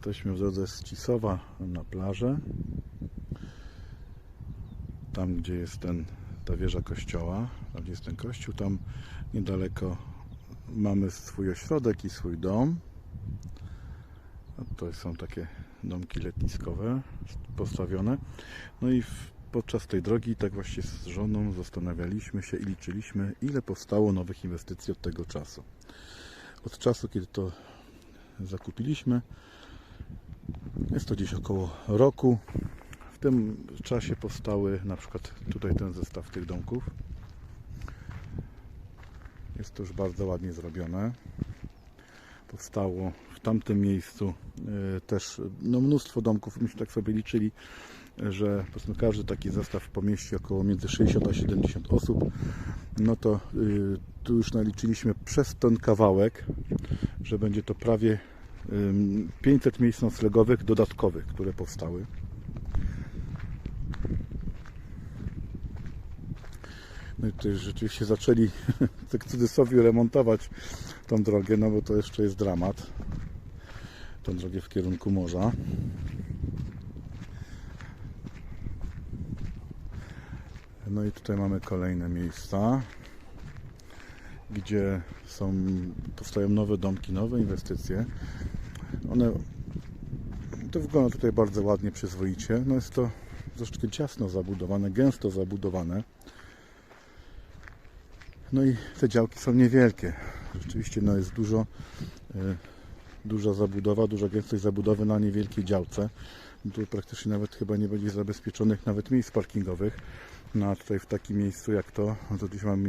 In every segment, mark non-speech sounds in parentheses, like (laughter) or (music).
Jesteśmy w drodze z Cisowa na plażę. Tam, gdzie jest ten, ta wieża kościoła, tam gdzie jest ten kościół, tam niedaleko mamy swój ośrodek i swój dom. To są takie domki letniskowe postawione. No i w, podczas tej drogi tak właśnie z żoną zastanawialiśmy się i liczyliśmy, ile powstało nowych inwestycji od tego czasu. Od czasu, kiedy to zakupiliśmy, jest to gdzieś około roku. W tym czasie powstały na przykład tutaj ten zestaw tych domków. Jest to już bardzo ładnie zrobione. Powstało w tamtym miejscu e, też no, mnóstwo domków. Myśmy tak sobie liczyli, że powiedzmy każdy taki zestaw pomieści około między 60 a 70 osób. No to y, tu już naliczyliśmy przez ten kawałek, że będzie to prawie 500 miejsc noclegowych dodatkowych, które powstały. No i tutaj rzeczywiście zaczęli (laughs) tak cudzysłowie remontować tą drogę, no bo to jeszcze jest dramat. Tą drogę w kierunku morza. No i tutaj mamy kolejne miejsca, gdzie są, powstają nowe domki, nowe inwestycje. One, to wygląda tutaj bardzo ładnie, przyzwoicie. No jest to troszeczkę ciasno zabudowane, gęsto zabudowane. No i te działki są niewielkie. Rzeczywiście no jest dużo, e, duża zabudowa, duża gęstość zabudowy na niewielkiej działce. Tu praktycznie nawet chyba nie będzie zabezpieczonych nawet miejsc parkingowych. No a tutaj w takim miejscu jak to, no to gdzieś mamy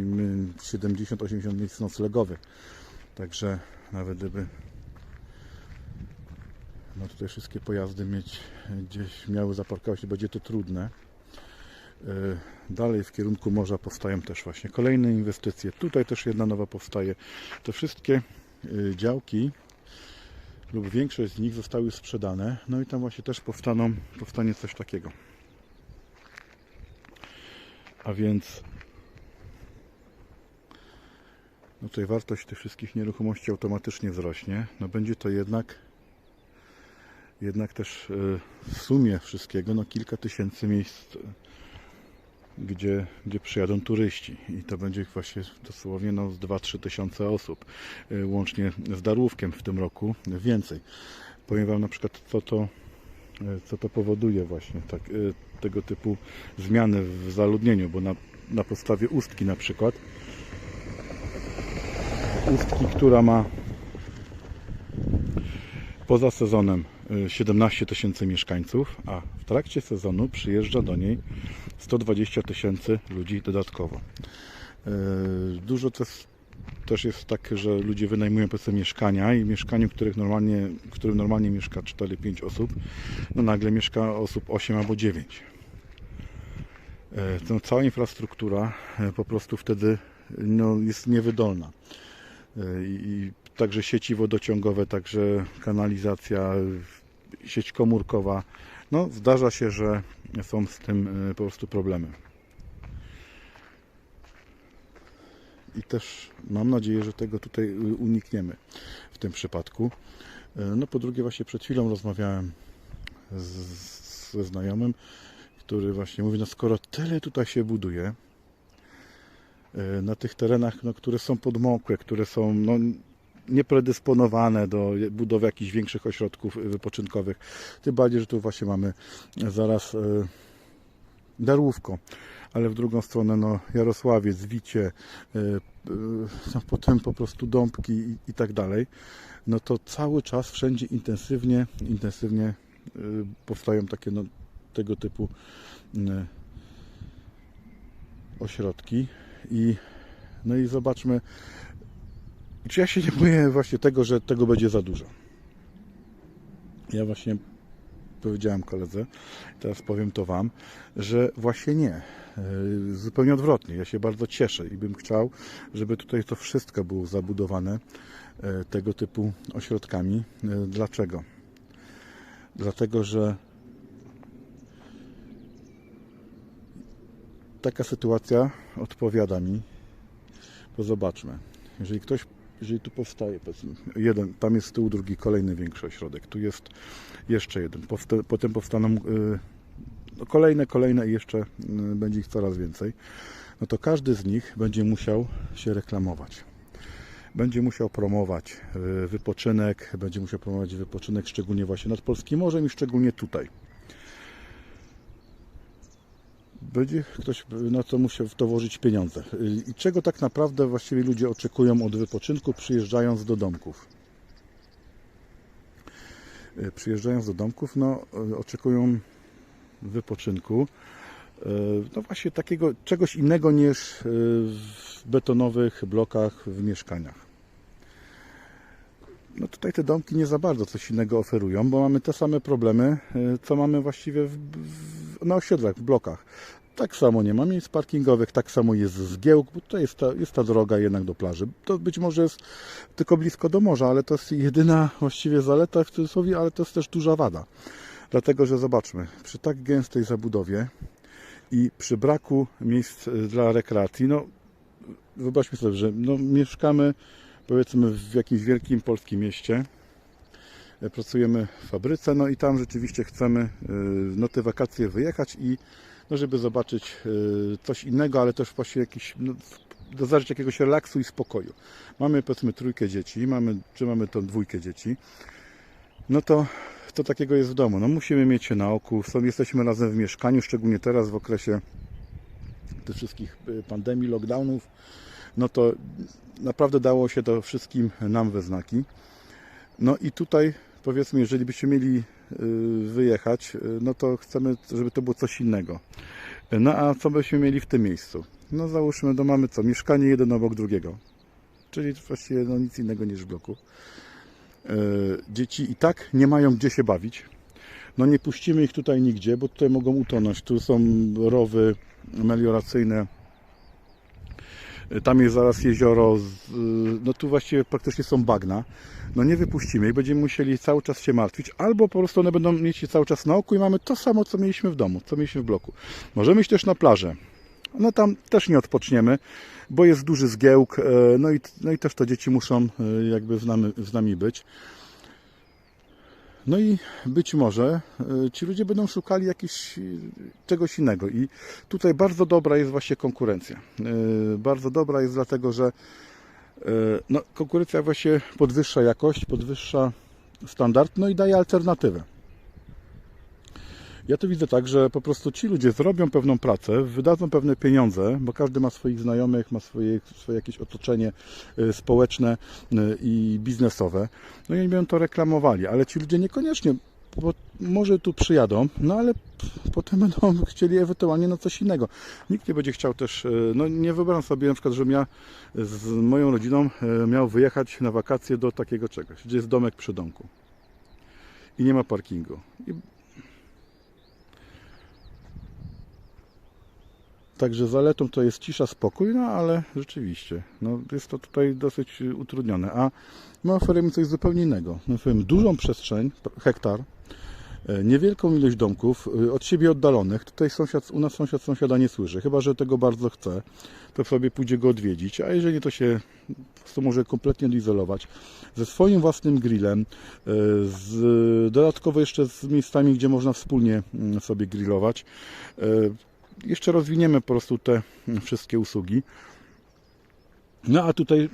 70-80 miejsc noclegowych. Także nawet gdyby no tutaj wszystkie pojazdy mieć gdzieś miały zaparkować, będzie to trudne. Yy, Dalej w kierunku morza powstają też właśnie kolejne inwestycje. Tutaj też jedna nowa powstaje. Te wszystkie yy, działki lub większość z nich zostały sprzedane. No i tam właśnie też powstaną, powstanie coś takiego. A więc no tutaj wartość tych wszystkich nieruchomości automatycznie wzrośnie. No będzie to jednak jednak też yy, w sumie wszystkiego no kilka tysięcy miejsc gdzie, gdzie przyjadą turyści i to będzie właśnie dosłownie no, z 2-3 tysiące osób y, łącznie z Darłówkiem w tym roku więcej. Powiem Wam na przykład co to, y, co to powoduje właśnie tak, y, tego typu zmiany w zaludnieniu, bo na, na podstawie Ustki na przykład Ustki, która ma poza sezonem 17 tysięcy mieszkańców, a w trakcie sezonu przyjeżdża do niej 120 tysięcy ludzi dodatkowo. E, Dużo też, też jest tak, że ludzie wynajmują powiedzmy mieszkania i mieszkaniu, których normalnie, w którym normalnie mieszka 4-5 osób, no nagle mieszka osób 8 albo 9. E, To cała infrastruktura e, po prostu wtedy no, jest niewydolna. I, i także sieci wodociągowe, także kanalizacja, sieć komórkowa. No, zdarza się, że są z tym e, po prostu problemy. I też mam nadzieję, że tego tutaj e, unikniemy w tym przypadku. E, No po drugie właśnie przed chwilą rozmawiałem z, ze znajomym, który właśnie mówi, no skoro tyle tutaj się buduje, na tych terenach, no, które są podmokłe, które są no, niepredysponowane do budowy jakichś większych ośrodków wypoczynkowych. Tym bardziej, że tu właśnie mamy zaraz Darłówko, ale w drugą stronę no, Jarosławiec, Wicie, no, potem po prostu Dąbki i, i tak dalej. No to cały czas wszędzie intensywnie, intensywnie e, powstają takie no, tego typu e, ośrodki i no i zobaczmy czy ja się nie boję właśnie tego, że tego będzie za dużo. Ja właśnie powiedziałem koledze, teraz powiem to Wam, że właśnie nie. Yy, Zupełnie odwrotnie. Ja się bardzo cieszę i bym chciał, żeby tutaj to wszystko było zabudowane yy, tego typu ośrodkami. Yy, Dlaczego? Dlatego, że taka sytuacja odpowiada mi, to zobaczmy. Jeżeli ktoś jeżeli tu powstaje, jeden, tam jest z tyłu drugi, kolejny większy ośrodek, tu jest jeszcze jeden, potem powstaną y, no, kolejne, kolejne i jeszcze y, będzie ich coraz więcej, no to każdy z nich będzie musiał się reklamować. Będzie musiał promować y, wypoczynek, będzie musiał promować wypoczynek szczególnie właśnie nad Polskim Morzem i szczególnie tutaj. Będzie ktoś na to musiał w to włożyć pieniądze. I czego tak naprawdę właściwie ludzie oczekują od wypoczynku przyjeżdżając do domków? Y, Przyjeżdżając do domków, no y, oczekują wypoczynku. y, No właśnie takiego czegoś innego niż w betonowych blokach w mieszkaniach. No tutaj te domki nie za bardzo coś innego oferują, bo mamy te same problemy, co mamy właściwie w, w, na osiedlach, w blokach. Tak samo nie ma miejsc parkingowych, tak samo jest zgiełk, bo to jest ta, jest ta droga jednak do plaży. To być może jest tylko blisko do morza, ale to jest jedyna właściwie zaleta w cudzysłowie, ale to jest też duża wada. Dlatego, że zobaczmy, przy tak gęstej zabudowie i przy braku miejsc y, dla rekreacji, no wyobraźmy sobie, że no, mieszkamy powiedzmy w jakimś wielkim polskim mieście, e, pracujemy w fabryce, no i tam rzeczywiście chcemy y, no, te wakacje wyjechać i no, żeby zobaczyć y, coś innego, ale też właśnie jakiś, no, jakiegoś relaksu i spokoju. Mamy powiedzmy trójkę dzieci, mamy, czy mamy tą dwójkę dzieci, no to to takiego jest w domu. No musimy mieć się na oku, są, jesteśmy razem w mieszkaniu, szczególnie teraz w okresie tych wszystkich pandemii, lockdownów, no to naprawdę dało się to wszystkim nam we znaki. No i tutaj powiedzmy, jeżeli byśmy mieli y, wyjechać, y, no to chcemy, żeby to było coś innego. No a co byśmy mieli w tym miejscu? No załóżmy, no mamy co? Mieszkanie jeden obok drugiego. Czyli właściwie no, nic innego niż w bloku. E, Dzieci i tak nie mają gdzie się bawić. No nie puścimy ich tutaj nigdzie, bo tutaj mogą utonąć. Tu są rowy melioracyjne. Tam jest zaraz jezioro. z- No tu właściwie praktycznie są bagna. No nie wypuścimy ich, będziemy musieli cały czas się martwić, albo po prostu one będą mieć się cały czas na oku i mamy to samo, co mieliśmy w domu, co mieliśmy w bloku. Możemy iść też na plażę. No tam też nie odpoczniemy, bo jest duży zgiełk, e, no i, no i też to dzieci muszą e, jakby z nami, z nami być. No i być może e, ci ludzie będą szukali jakiś, e, czegoś innego. I tutaj bardzo dobra jest właśnie konkurencja. E, Bardzo dobra jest dlatego, że no, konkurencja właśnie podwyższa jakość, podwyższa standard, no i daje alternatywę. Ja to widzę tak, że po prostu ci ludzie zrobią pewną pracę, wydadzą pewne pieniądze, bo każdy ma swoich znajomych, ma swoje, swoje jakieś otoczenie y, społeczne y, i biznesowe. No i oni będą to reklamowali, ale ci ludzie niekoniecznie, bo może tu przyjadą, no ale potem będą (laughs) chcieli ewentualnie na coś innego. Nikt nie będzie chciał też, y, no nie wyobrażam sobie na przykład, żebym ja z moją rodziną miał wyjechać na wakacje do takiego czegoś, gdzie jest domek przy domku i nie ma parkingu. I Także zaletą to jest cisza, spokój, no ale rzeczywiście, no jest to tutaj dosyć utrudnione. A my oferujemy coś zupełnie innego. My oferujemy dużą przestrzeń, hektar, e, niewielką ilość domków, y, od siebie oddalonych. Tutaj sąsiad, u nas sąsiad sąsiada nie słyszy, chyba że tego bardzo chce, to sobie pójdzie go odwiedzić, a jeżeli to się prostu może kompletnie odizolować, ze swoim własnym grillem, e, z, dodatkowo jeszcze z miejscami, gdzie można wspólnie mm, sobie grillować. Jeszcze rozwiniemy po prostu te wszystkie usługi. No a tutaj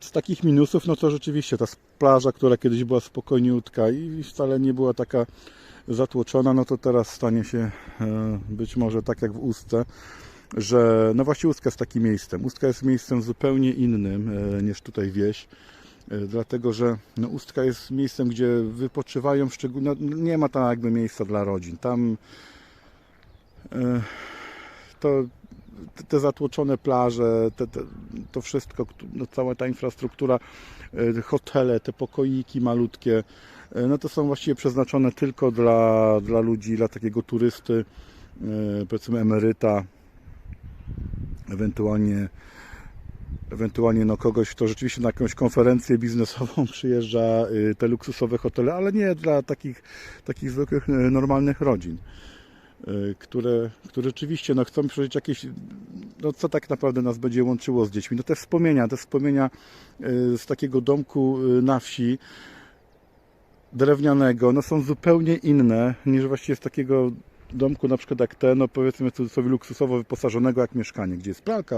z takich minusów, no to rzeczywiście ta plaża, która kiedyś była spokojniutka i wcale nie była taka zatłoczona, no to teraz stanie się e, być może tak jak w Ustce, że no właśnie Ustka jest takim miejscem. Ustka jest miejscem zupełnie innym e, niż tutaj wieś. e, Dlatego, że no, Ustka jest miejscem, gdzie wypoczywają szczególnie, no, nie ma tam jakby miejsca dla rodzin. Tam to te- zatłoczone plaże, te, te, to wszystko, no, cała ta infrastruktura, e, hotele, te pokoiki malutkie, e, no to są właściwie przeznaczone tylko dla, dla ludzi, dla takiego turysty, powiedzmy emeryta, ewentualnie ewentualnie no kogoś, kto rzeczywiście na jakąś konferencję biznesową (laughs) przyjeżdża, y, te luksusowe hotele, ale nie dla takich, takich zwykłych, y, normalnych rodzin. y, które, które rzeczywiście no, chcą przeżyć jakieś no, co tak naprawdę nas będzie łączyło z dziećmi? No te wspomnienia, te wspomnienia y, z takiego domku y, na wsi drewnianego, no są zupełnie inne niż właściwie z takiego domku na przykład jak ten, no powiedzmy cudzysłowie luksusowo wyposażonego jak mieszkanie, gdzie jest pralka,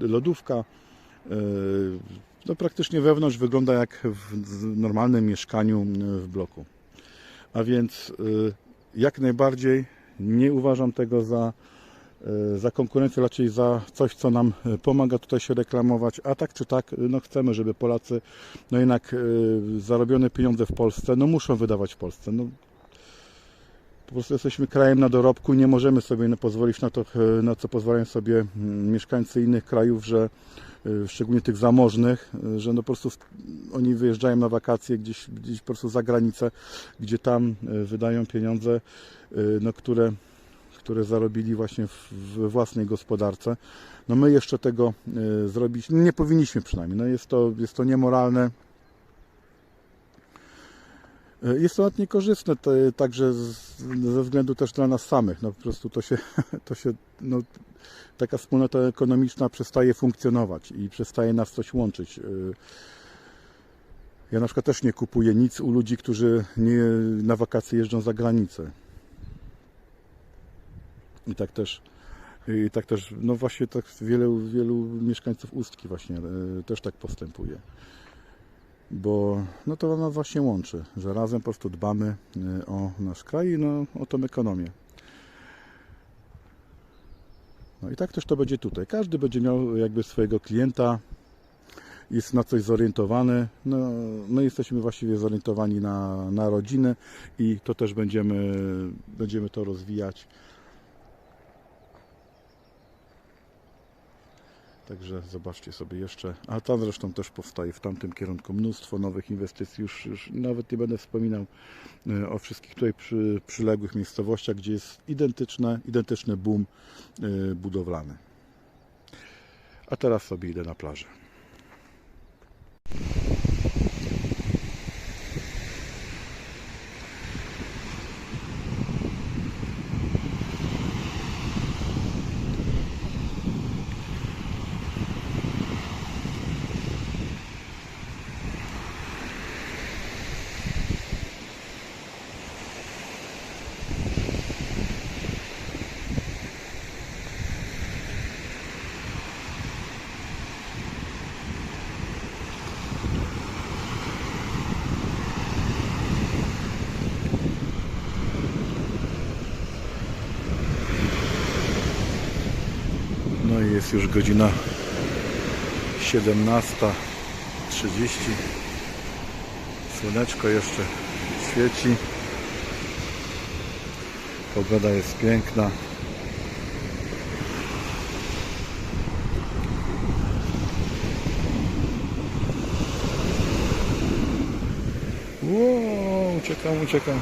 lodówka, y, no praktycznie wewnątrz wygląda jak w normalnym mieszkaniu y, w bloku. A więc y, jak najbardziej nie uważam tego za, y, za konkurencję, raczej za coś, co nam y, pomaga tutaj się reklamować. A tak czy tak, no chcemy, żeby Polacy no jednak y, zarobione pieniądze w Polsce, no muszą wydawać w Polsce. No, po prostu jesteśmy krajem na dorobku, nie możemy sobie pozwolić na to, na co pozwalają sobie mm, mieszkańcy innych krajów, że szczególnie tych zamożnych, y, że no po prostu oni wyjeżdżają na wakacje gdzieś, gdzieś po prostu za granicę, gdzie tam y, wydają pieniądze, y, no, które, które zarobili właśnie w, własnej gospodarce. No my jeszcze tego y, zrobić nie powinniśmy przynajmniej. No jest, to, jest to niemoralne. Y, Jest to nawet niekorzystne także ze względu też dla nas samych. No po prostu to się, (laughs) to się no, taka wspólnota ekonomiczna przestaje funkcjonować i przestaje nas coś łączyć. Y, Ja na przykład też nie kupuję nic u ludzi, którzy nie, na wakacje jeżdżą za granicę. I tak też, i tak też, no właśnie tak wielu, wielu mieszkańców Ustki właśnie y, też tak postępuje. Bo no to nas właśnie łączy, że razem po prostu dbamy y, o nasz kraj i no, o tą ekonomię. No i tak też to będzie tutaj. Każdy będzie miał jakby swojego klienta, jest na coś zorientowany. No, my jesteśmy właściwie zorientowani na, na rodzinę i to też będziemy, będziemy to rozwijać. Także zobaczcie sobie jeszcze. A tam zresztą też powstaje w tamtym kierunku mnóstwo nowych inwestycji. Już, już nawet nie będę wspominał e, o wszystkich tutaj przy, przyległych miejscowościach, gdzie jest identyczne, identyczny boom e, budowlany. A teraz sobie idę na plażę. Jest już godzina 17.30. Słoneczko jeszcze świeci. Pogoda jest piękna. Wow, uciekam, uciekam.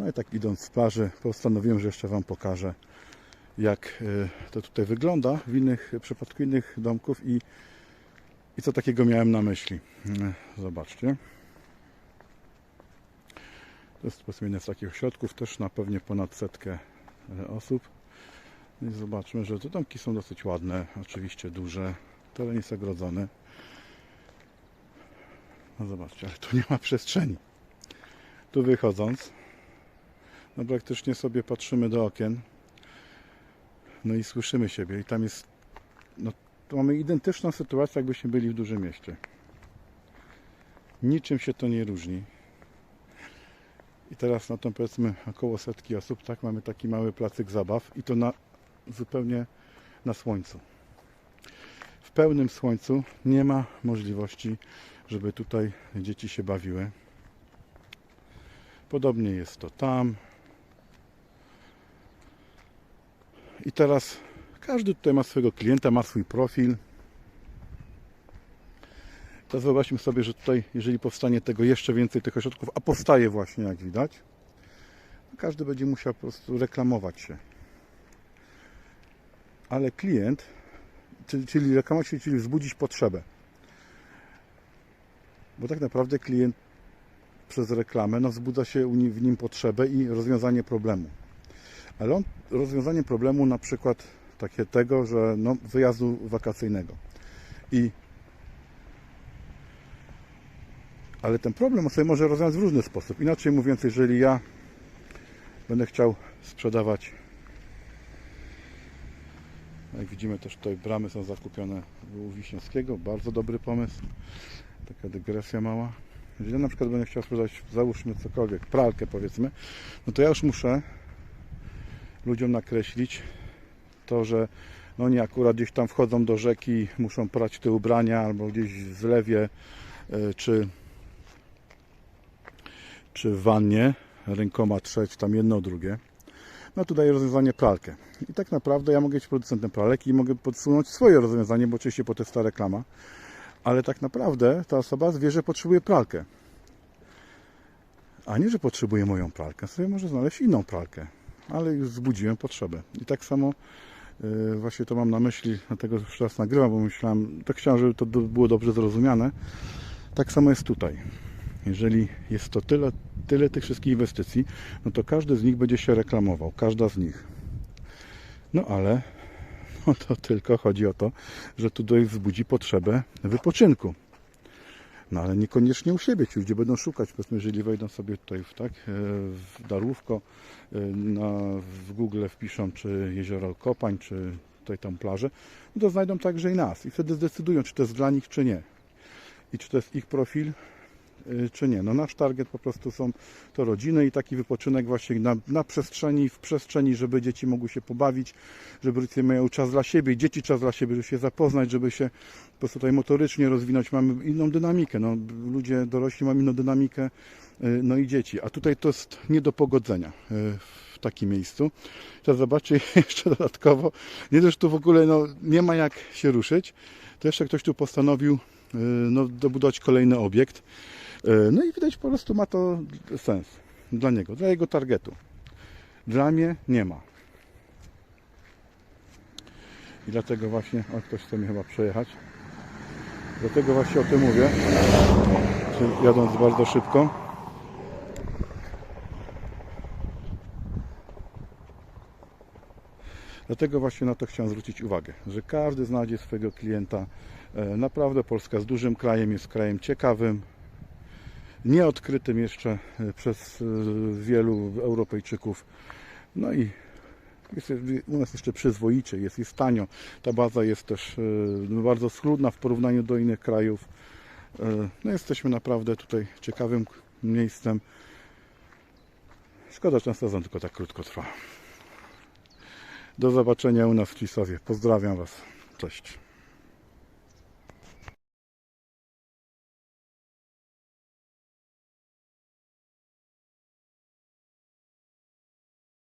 No z plaży, postanowiłem, że jeszcze Wam pokażę, jak e, to tutaj wygląda w innych w przypadku innych domków i, i co takiego miałem na myśli. E, Zobaczcie. To jest jeden z takich ośrodków, też na pewnie ponad setkę e, osób. No I zobaczmy, że te domki są dosyć ładne, oczywiście duże, teren jest ogrodzony. No zobaczcie, ale tu nie ma przestrzeni. Tu wychodząc, no praktycznie sobie patrzymy do okien, no i słyszymy siebie i tam jest, no mamy identyczną sytuację, jakbyśmy byli w dużym mieście. Niczym się to nie różni. I teraz na tą powiedzmy około setki osób, tak, mamy taki mały placyk zabaw i to na zupełnie na słońcu. W pełnym słońcu nie ma możliwości, żeby tutaj dzieci się bawiły. Podobnie jest to tam. I teraz każdy tutaj ma swojego klienta, ma swój profil. Teraz wyobraźmy sobie, że tutaj, jeżeli powstanie tego jeszcze więcej tych ośrodków, a powstaje właśnie, jak widać, każdy będzie musiał po prostu reklamować się. Ale klient, czyli, czyli reklamować się, czyli wzbudzić potrzebę. Bo tak naprawdę klient przez reklamę no, wzbudza się w nim potrzebę i rozwiązanie problemu. Ale on rozwiązanie problemu na przykład takie tego, że no, wyjazdu wakacyjnego. I ale ten problem on sobie może rozwiązać w różny sposób. Inaczej mówiąc, jeżeli ja będę chciał sprzedawać jak widzimy też tutaj bramy są zakupione u Wiśniewskiego, bardzo dobry pomysł. Taka dygresja mała. Jeżeli ja na przykład będę chciał sprzedać, załóżmy cokolwiek, pralkę powiedzmy, no to ja już muszę ludziom nakreślić to, że no oni akurat gdzieś tam wchodzą do rzeki, muszą prać te ubrania albo gdzieś w zlewie e, czy, czy w wannie rękoma trzeć tam jedno drugie. No tu daję rozwiązanie pralkę. I tak naprawdę ja mogę być producentem pralek i mogę podsunąć swoje rozwiązanie, bo oczywiście po to jest ta reklama. Ale tak naprawdę ta osoba wie, że potrzebuje pralkę. A nie, że potrzebuje moją pralkę. Sobie może znaleźć inną pralkę. Ale już wzbudziłem potrzebę. I tak samo yy, właśnie to mam na myśli, dlatego już teraz nagrywam, bo myślałem, tak chciałem, żeby to było dobrze zrozumiane. Tak samo jest tutaj. Jeżeli jest to tyle, tyle tych wszystkich inwestycji, no to każdy z nich będzie się reklamował, każda z nich. No ale (laughs) no to tylko chodzi o to, że tutaj wzbudzi potrzebę wypoczynku. No ale niekoniecznie u siebie. Ci ludzie będą szukać, powiedzmy, jeżeli wejdą sobie tutaj w, tak, e, w Darłówko, e, na, w Google wpiszą, czy jezioro Kopań, czy tutaj tam plażę, no to znajdą także i nas. I wtedy zdecydują, czy to jest dla nich, czy nie. I czy to jest ich profil, czy nie. No nasz target po prostu są to rodziny i taki wypoczynek właśnie na, na przestrzeni, w przestrzeni, żeby dzieci mogły się pobawić, żeby rodzice miały czas dla siebie, dzieci czas dla siebie, żeby się zapoznać, żeby się po prostu tutaj motorycznie rozwinąć. Mamy inną dynamikę. No, ludzie dorośli mają inną dynamikę, y, no i dzieci. A tutaj to jest nie do pogodzenia y, w takim miejscu. Teraz zobaczcie (laughs) jeszcze dodatkowo, nie też tu w ogóle no, nie ma jak się ruszyć, to jeszcze ktoś tu postanowił y, no, dobudować kolejny obiekt. Y, No i widać po prostu ma to sens dla niego, dla jego targetu. Dla mnie nie ma. I dlatego właśnie, o ktoś chce mi chyba przejechać. Dlatego właśnie o tym mówię, jadąc bardzo szybko. Dlatego właśnie na to chciałem zwrócić uwagę, że każdy znajdzie swojego klienta. E, Naprawdę Polska jest dużym krajem, jest krajem ciekawym, nieodkrytym jeszcze e, przez e, wielu Europejczyków. No i jest u nas jeszcze przyzwoicie, jest, jest tanio. Ta baza jest też e, bardzo schludna w porównaniu do innych krajów. No jesteśmy naprawdę tutaj ciekawym miejscem. Szkoda, że ten sezon tylko tak krótko trwa. Do zobaczenia u nas w Cisławie. Pozdrawiam Was. Cześć.